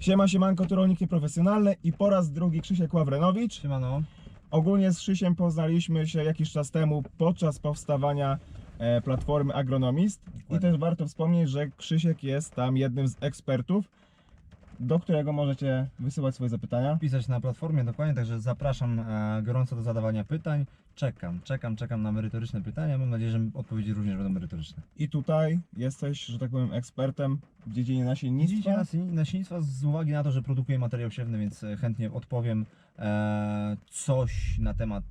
Siema, siemanko, tu Rolnik Nieprofesjonalny i po raz drugi Krzysiek Ławrenowicz. Siemano. Ogólnie z Krzysiem poznaliśmy się jakiś czas temu podczas powstawania e, platformy Agronomist i też warto wspomnieć, że Krzysiek jest tam jednym z ekspertów, do którego możecie wysyłać swoje zapytania. Pisać na platformie dokładnie, także zapraszam e, gorąco do zadawania pytań. Czekam, czekam, czekam na merytoryczne pytania. Mam nadzieję, że odpowiedzi również będą merytoryczne. I tutaj jesteś, że tak powiem, ekspertem w dziedzinie nasiennictwa. nasi- nasiennictwa z uwagi na to, że produkuję materiał siewny, więc e, chętnie odpowiem e, coś na temat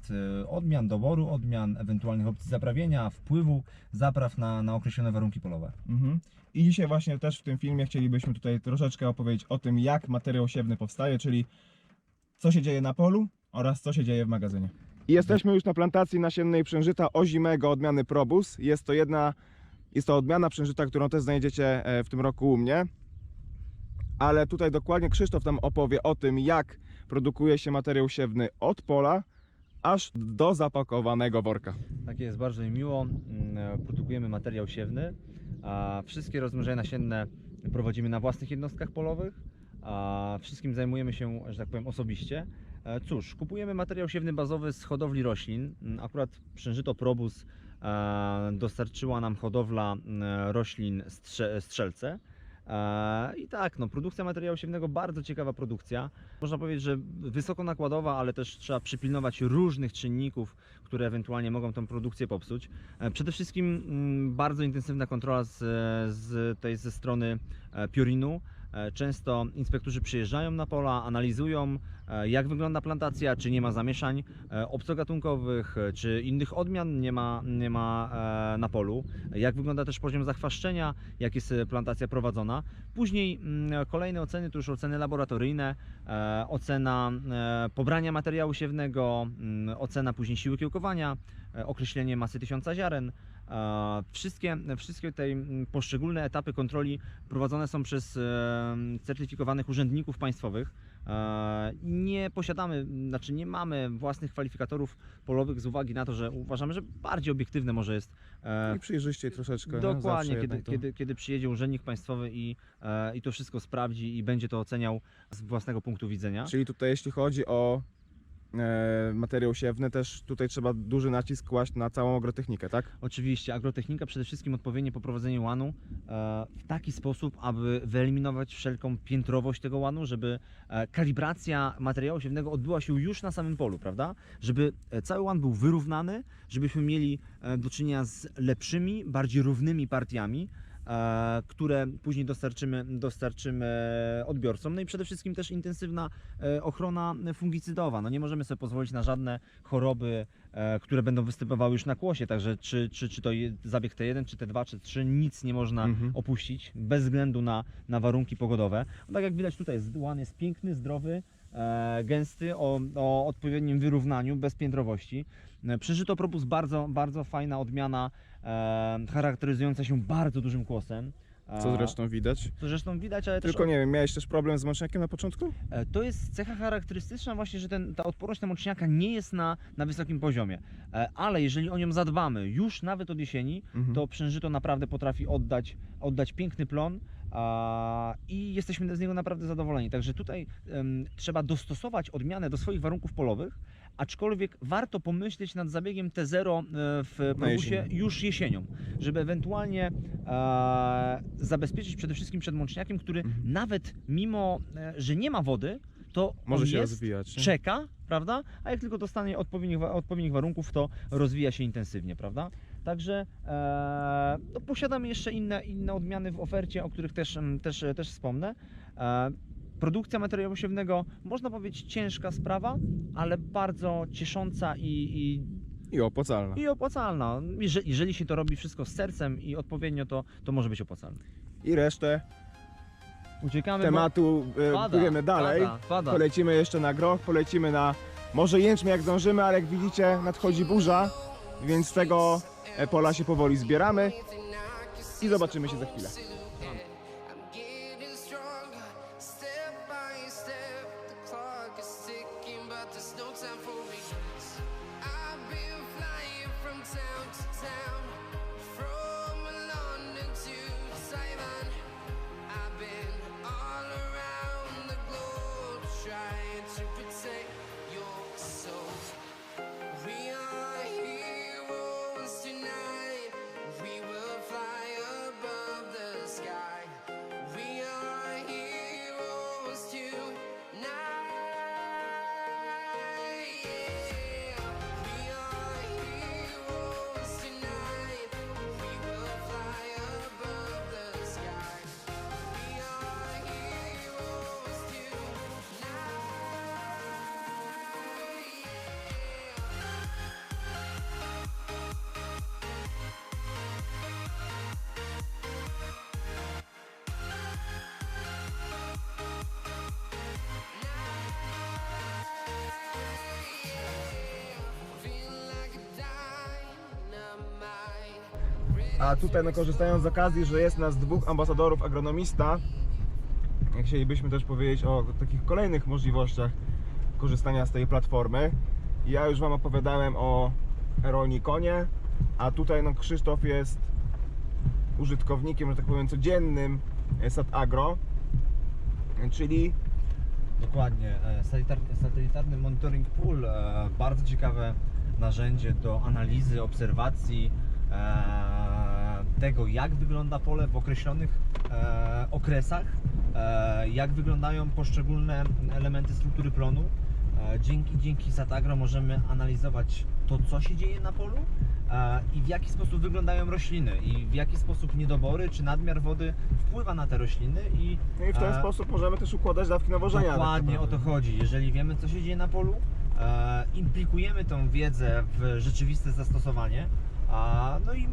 e, odmian, doboru odmian, ewentualnych opcji zaprawienia, wpływu zapraw na, na określone warunki polowe. Mhm. I dzisiaj właśnie też w tym filmie chcielibyśmy tutaj troszeczkę opowiedzieć o tym, jak materiał siewny powstaje, czyli co się dzieje na polu oraz co się dzieje w magazynie. I jesteśmy już na plantacji nasiennej przężyta ozimego odmiany Probus. Jest to jedna, jest to odmiana przężyta, którą też znajdziecie e, w tym roku u mnie. Ale tutaj dokładnie Krzysztof nam opowie o tym, jak produkuje się materiał siewny od pola aż do zapakowanego worka. Tak jest, bardzo mi miło. Mm, e, Produkujemy materiał siewny. Wszystkie rozmnożenia nasienne prowadzimy na własnych jednostkach polowych. Wszystkim zajmujemy się, że tak powiem, osobiście. E, Cóż, kupujemy materiał siewny bazowy z hodowli roślin. Mm, Akurat Przężyto Probus e, dostarczyła nam hodowla mm, roślin strze- strzelce. E, I tak, no, produkcja materiału siewnego bardzo ciekawa produkcja. Można powiedzieć, że wysoko nakładowa, ale też trzeba przypilnować różnych czynników, które ewentualnie mogą tą produkcję popsuć. E, Przede wszystkim mm, bardzo intensywna kontrola z, z tej ze strony e, Piorinu. E, Często inspektorzy przyjeżdżają na pola, analizują e, jak wygląda plantacja, czy nie ma zamieszań e, obcogatunkowych, czy innych odmian nie ma, nie ma na polu, jak wygląda też poziom zachwaszczenia, jak jest plantacja prowadzona. Później mm, kolejne oceny to już oceny laboratoryjne, ocena pobrania materiału siewnego, mm, ocena później siły kiełkowania, określenie masy tysiąca ziaren. E, Wszystkie, wszystkie te poszczególne etapy kontroli prowadzone są przez e, certyfikowanych urzędników państwowych. E, Nie posiadamy, znaczy nie mamy własnych kwalifikatorów polowych z uwagi na to, że uważamy, że bardziej obiektywne może jest e, I przejrzyście troszeczkę. nie? Dokładnie, kiedy, to- kiedy, kiedy przyjedzie urzędnik państwowy i, e, i to wszystko sprawdzi i będzie to oceniał z własnego punktu widzenia. Czyli tutaj jeśli chodzi o e, materiał siewny, też tutaj trzeba duży nacisk kłaść na całą agrotechnikę, tak? Oczywiście, agrotechnika przede wszystkim odpowiednie poprowadzenie łanu e, w taki sposób, aby wyeliminować wszelką piętrowość tego łanu, żeby e, kalibracja materiału siewnego odbyła się już na samym polu, prawda? Żeby e, cały łan był wyrównany, żebyśmy mieli e, do czynienia z lepszymi, bardziej równymi partiami. E, które później dostarczymy, dostarczymy odbiorcom. No i przede wszystkim też intensywna e, ochrona fungicydowa. No nie możemy sobie pozwolić na żadne choroby, e, które będą występowały już na kłosie, także czy, czy, czy to zabieg T1, czy T2, czy T3, nic nie można Mhm. opuścić bez względu na, na warunki pogodowe. No tak jak widać tutaj, jest- łan jest piękny, zdrowy, gęsty, o, o odpowiednim wyrównaniu, bez piętrowości. Przeżyto propus bardzo, bardzo fajna odmiana, charakteryzująca się bardzo dużym kłosem. E, Co zresztą widać. Co zresztą widać, ale też Tylko nie wiem, miałeś też problem z mączniakiem na początku? E, To jest cecha charakterystyczna właśnie, że ten, ta odporność na mączniaka nie jest na, na wysokim poziomie. E, Ale jeżeli o nią zadbamy już nawet od jesieni, Mhm. to przężyto naprawdę potrafi oddać, oddać piękny plon i jesteśmy z niego naprawdę zadowoleni. Także tutaj em, trzeba dostosować odmianę do swoich warunków polowych, aczkolwiek warto pomyśleć nad zabiegiem T0 e, w jesień. już jesienią, żeby ewentualnie e, zabezpieczyć przede wszystkim przed mączniakiem, który Mhm. nawet mimo, e, że nie ma wody, to Może się jest, rozwijać. nie? czeka, prawda? A jak tylko dostanie odpowiednich, odpowiednich warunków, to rozwija się intensywnie, prawda? Także e, no, posiadamy jeszcze inne, inne odmiany w ofercie, o których też, też, też wspomnę. E, produkcja materiału siewnego, można powiedzieć, ciężka sprawa, ale bardzo ciesząca i, i, I opłacalna. i opłacalna. Jeżeli, jeżeli się to robi wszystko z sercem i odpowiednio, to, to może być opłacalne. I resztę Uciekamy. tematu e, pójdziemy dalej. Pada, pada. Polecimy jeszcze na groch, polecimy na może jęczmień jak zdążymy, ale jak widzicie nadchodzi burza, więc z tego e, pola się powoli zbieramy i zobaczymy się za chwilę. A tutaj no, korzystając z okazji, że jest nas dwóch ambasadorów agronomista, chcielibyśmy też powiedzieć o takich kolejnych możliwościach korzystania z tej platformy. Ja już Wam opowiadałem o Rolnikonie, a tutaj no, Krzysztof jest użytkownikiem, że tak powiem, codziennym e, Sat Agro, czyli Dokładnie. E, Satelitarny, monitoring pool, e, bardzo ciekawe narzędzie do analizy, obserwacji tego, jak wygląda pole w określonych e, okresach, e, jak wyglądają poszczególne elementy struktury plonu. E, Dzięki, dzięki Satagro możemy analizować to, co się dzieje na polu e, i w jaki sposób wyglądają rośliny i w jaki sposób niedobory czy nadmiar wody wpływa na te rośliny i no i w ten e, sposób możemy też układać dawki nawożenia. tak Dokładnie o to chodzi. Jeżeli wiemy, co się dzieje na polu, e, implikujemy tą wiedzę w rzeczywiste zastosowanie, a, no i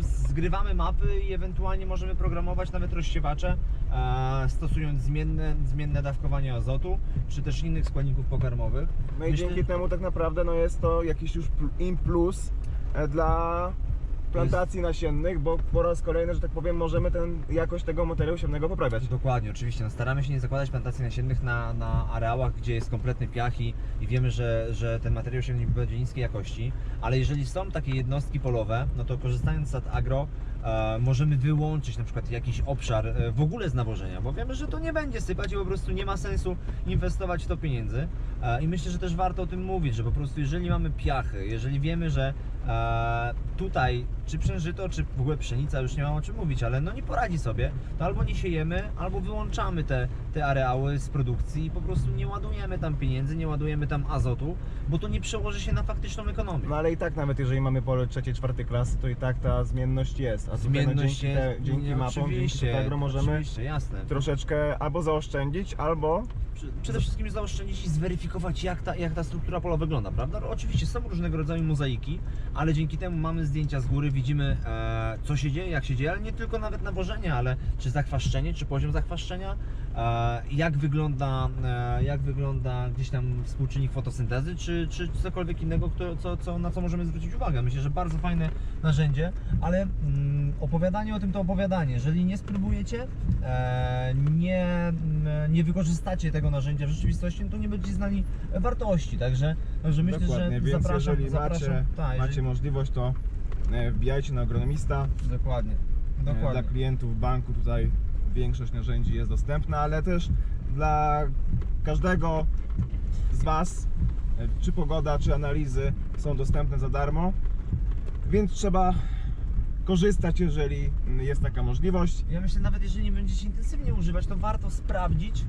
zgrywamy mapy i ewentualnie możemy programować nawet rozsiewacze, e, stosując zmienne, zmienne dawkowanie azotu, czy też innych składników pokarmowych. No i Myślę- dzięki temu tak naprawdę no jest to jakiś już pl- im plus e, dla plantacji nasiennych, bo po raz kolejny, że tak powiem, możemy ten, jakość tego materiału siewnego poprawiać. Dokładnie, oczywiście. No, staramy się nie zakładać plantacji nasiennych na, na areałach, gdzie jest kompletny piach i, i wiemy, że, że ten materiał siewny będzie niskiej jakości, ale jeżeli są takie jednostki polowe, no to korzystając z agro e, możemy wyłączyć na przykład jakiś obszar e, w ogóle z nawożenia, bo wiemy, że to nie będzie sypać i po prostu nie ma sensu inwestować w to pieniędzy. E, I myślę, że też warto o tym mówić, że po prostu jeżeli mamy piachy, jeżeli wiemy, że e, tutaj czy przężyto, czy w ogóle pszenica, już nie mam o czym mówić, ale no nie poradzi sobie, to albo nie siejemy, albo wyłączamy te, te areały z produkcji i po prostu nie ładujemy tam pieniędzy, nie ładujemy tam azotu, bo to nie przełoży się na faktyczną ekonomię. No ale i tak nawet jeżeli mamy pole trzeciej, czwartej klasy, to i tak ta zmienność jest. A tutaj, no, Zmienność dzięki, te, jest, dzięki nie, mapom, dzięki oczywiście, Agro możemy oczywiście, jasne. troszeczkę albo zaoszczędzić, albo Przede wszystkim zaoszczędzić i zweryfikować, jak ta, jak ta struktura pola wygląda, prawda? No, oczywiście są różnego rodzaju mozaiki, ale dzięki temu mamy zdjęcia z góry, widzimy e, co się dzieje, jak się dzieje, ale nie tylko nawet nawożenie, ale czy zachwaszczenie, czy poziom zachwaszczenia, e, jak, wygląda, e, jak wygląda gdzieś tam współczynnik fotosyntezy, czy, czy cokolwiek innego, kto, co, co, na co możemy zwrócić uwagę. Myślę, że bardzo fajne narzędzie, ale mm, opowiadanie o tym to opowiadanie. Jeżeli nie spróbujecie, e, nie, mm, nie wykorzystacie tego narzędzia w rzeczywistości, no to nie będziecie znali wartości. Także, także myślę, dokładnie, że więc zapraszam, jeżeli zapraszam. macie, macie jeżeli, możliwość, to e, wbijajcie na agronomista. dokładnie. E, Dla Dokładnie. klientów banku tutaj większość narzędzi jest dostępna, ale też dla każdego z Was, e, czy pogoda, czy analizy są dostępne za darmo, więc trzeba korzystać, jeżeli jest taka możliwość. Ja myślę, nawet jeżeli nie będziecie intensywnie używać, to warto sprawdzić,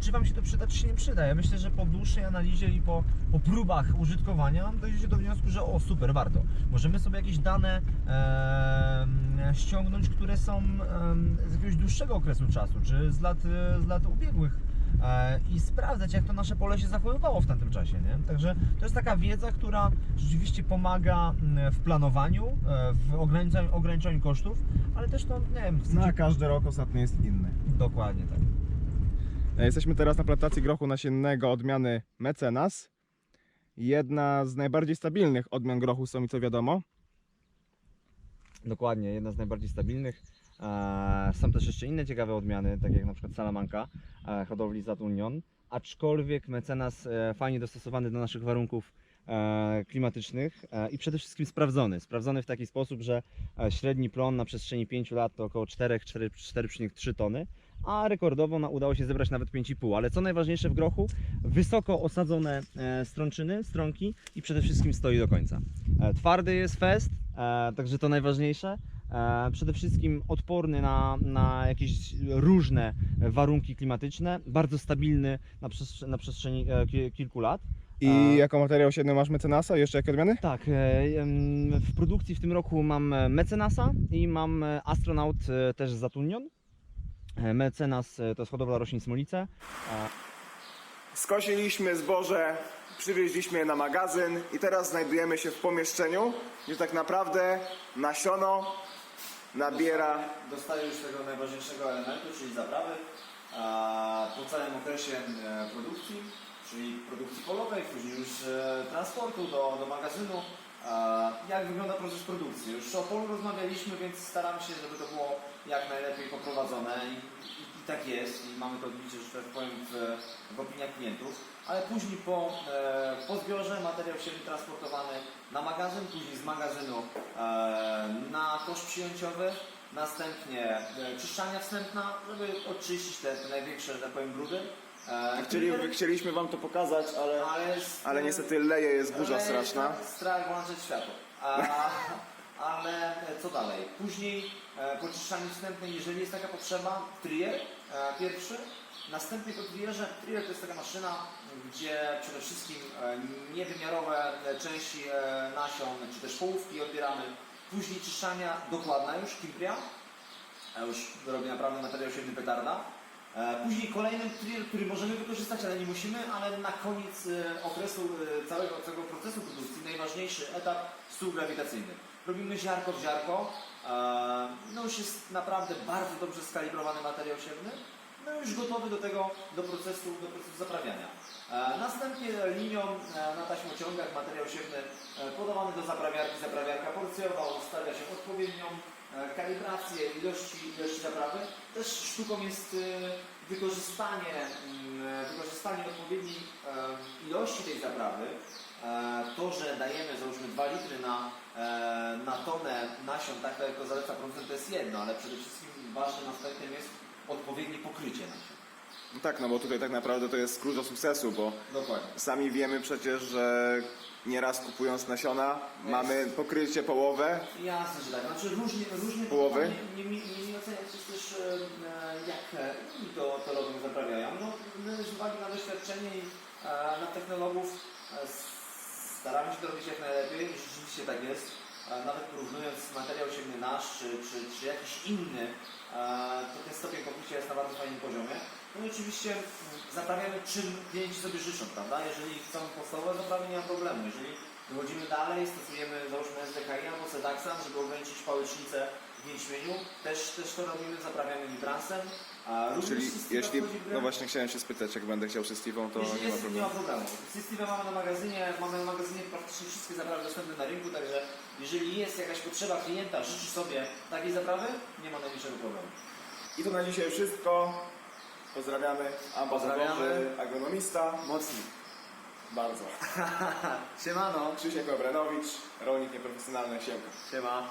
czy Wam się to przyda, czy się nie przyda. Ja myślę, że po dłuższej analizie i po, po próbach użytkowania dojdziecie do wniosku, że o super, warto. Możemy sobie jakieś dane e, ściągnąć, które są e, z jakiegoś dłuższego okresu czasu, czy z lat, e, z lat ubiegłych. e, I sprawdzać, jak to nasze pole się zachowywało w tamtym czasie. Nie? Także to jest taka wiedza, która rzeczywiście pomaga mm, w planowaniu, e, w ograniczaniu, ograniczaniu kosztów, ale też to, nie wiem, Na każdy rok ostatnio jest inny. Dokładnie tak. E, Jesteśmy teraz na plantacji grochu nasiennego odmiany Mecenas. Jedna z najbardziej stabilnych odmian grochu są i co wiadomo. Dokładnie, jedna z najbardziej stabilnych. E, Są też jeszcze inne ciekawe odmiany, tak jak na przykład Salamanca e, hodowli Zat Union. Aczkolwiek mecenas fajnie dostosowany do naszych warunków klimatycznych i przede wszystkim sprawdzony. Sprawdzony w taki sposób, że średni plon na przestrzeni 5 lat to około 4, 4 4,3 tony, a rekordowo na, udało się zebrać nawet 5,5. Ale co najważniejsze w grochu, wysoko osadzone e, strączyny, stronki i przede wszystkim stoi do końca. E, Twardy jest fest, e, także to najważniejsze. Przede wszystkim odporny na, na jakieś różne warunki klimatyczne, bardzo stabilny na, przestrzeni, na przestrzeni ki- kilku lat. I jako materiał siedny masz Mecenasa? Jeszcze jakie odmiany? Tak, w produkcji w tym roku mam Mecenasa i mam Astronaut też z Zatunion. E, Mecenas e, to jest hodowla roślin smolice. Skosiliśmy zboże, przywieźliśmy je na magazyn i teraz znajdujemy się w pomieszczeniu, gdzie tak naprawdę nasiono nabiera Dostaje już tego najważniejszego elementu, czyli zaprawy a, po całym okresie e, produkcji, czyli produkcji polowej, później już transportu do, do magazynu. Jak wygląda proces produkcji? Już o polu rozmawialiśmy, więc staramy się, żeby to było jak najlepiej poprowadzone i, i, i tak jest i mamy to odbicie, że tak powiem, w, w opiniach klientów. Ale później po, e, po zbiorze materiał siewny transportowany na magazyn, później z magazynu e, na kosz przyjęciowy, następnie e, wstępna, żeby oczyścić te, te największe, że tak powiem, brudy. E, Chcieli, chcieliśmy wam to pokazać, ale, ale, ale niestety leje, jest burza ale straszna. Strach, włączyć światło. A, ale co dalej? Później e, po czyszczaniu wstępnym, jeżeli jest taka potrzeba, trier e, pierwszy. Następnie po trierze, trier to jest taka maszyna, gdzie przede wszystkim e, niewymiarowe e, części e, nasion, czy też połówki odbieramy. Później czyszczania dokładna już, kimpria. Już robi naprawdę materiał siewny petarda. E, Później kolejny trier, który możemy wykorzystać, ale nie musimy, ale na koniec e, okresu e, całego, procesu produkcji najważniejszy etap stół grawitacyjny. Robimy ziarko w ziarko. No już jest naprawdę bardzo dobrze skalibrowany materiał siewny. No już gotowy do tego, do procesu, do procesu zaprawiania. Następnie linią na taśmociągach materiał siewny podawany do zaprawiarki, zaprawiarka porcjowa, ustawia się odpowiednią kalibrację ilości, ilości zaprawy. Też sztuką jest e, wykorzystanie, mm, e, wykorzystanie odpowiedniej e, ilości tej zaprawy. E, To, że dajemy załóżmy 2 litry na, e, na tonę nasion, tak jak zaleca producent, to jest jedno, ale przede wszystkim ważnym aspektem jest odpowiednie pokrycie nasion. No tak, no bo tutaj tak naprawdę to jest klucz do sukcesu, bo Dokładnie. sami wiemy przecież, że nieraz kupując nasiona mamy pokrycie połowę. Jasne, że tak. Znaczy różnie, różnie Połowy? Nie, nie, nie, nie oceniać jest też e, jak e, inni to, to robią, zaprawiają. No, my z uwagi na doświadczenie i e, na technologów e, staramy się to robić jak najlepiej i rzeczywiście tak jest. E, nawet porównując materiał siewny nasz czy, czy, czy jakiś inny, e, to ten stopień pokrycia jest na bardzo fajnym poziomie. No i oczywiście zaprawiamy czym klienci sobie życzą, prawda? Jeżeli chcą podstawowe zaprawy, nie ma problemu. Jeżeli wychodzimy dalej, stosujemy załóżmy SDKI albo Sedaxan, żeby ograniczyć pałecznicę w jęczmieniu, też, też to robimy, zaprawiamy Libransem. A również Czyli jeśli, wchodzi w grę. no właśnie chciałem się spytać, jak będę chciał Systivą, to Jeśli nie ma jest, nie ma problemu. problemu. Mamy na magazynie, mamy w magazynie praktycznie wszystkie zaprawy dostępne na rynku, także jeżeli jest jakaś potrzeba klienta, życzy sobie takiej zaprawy, nie ma najmniejszego problemu. I to na dzisiaj wszystko. Pozdrawiamy. Ambasadorzy, Pozdrawiamy. agronomista. Mocni. Bardzo. Siemano. Krzysiek Obrenowicz, rolnik nieprofesjonalny, Siemka. Siema.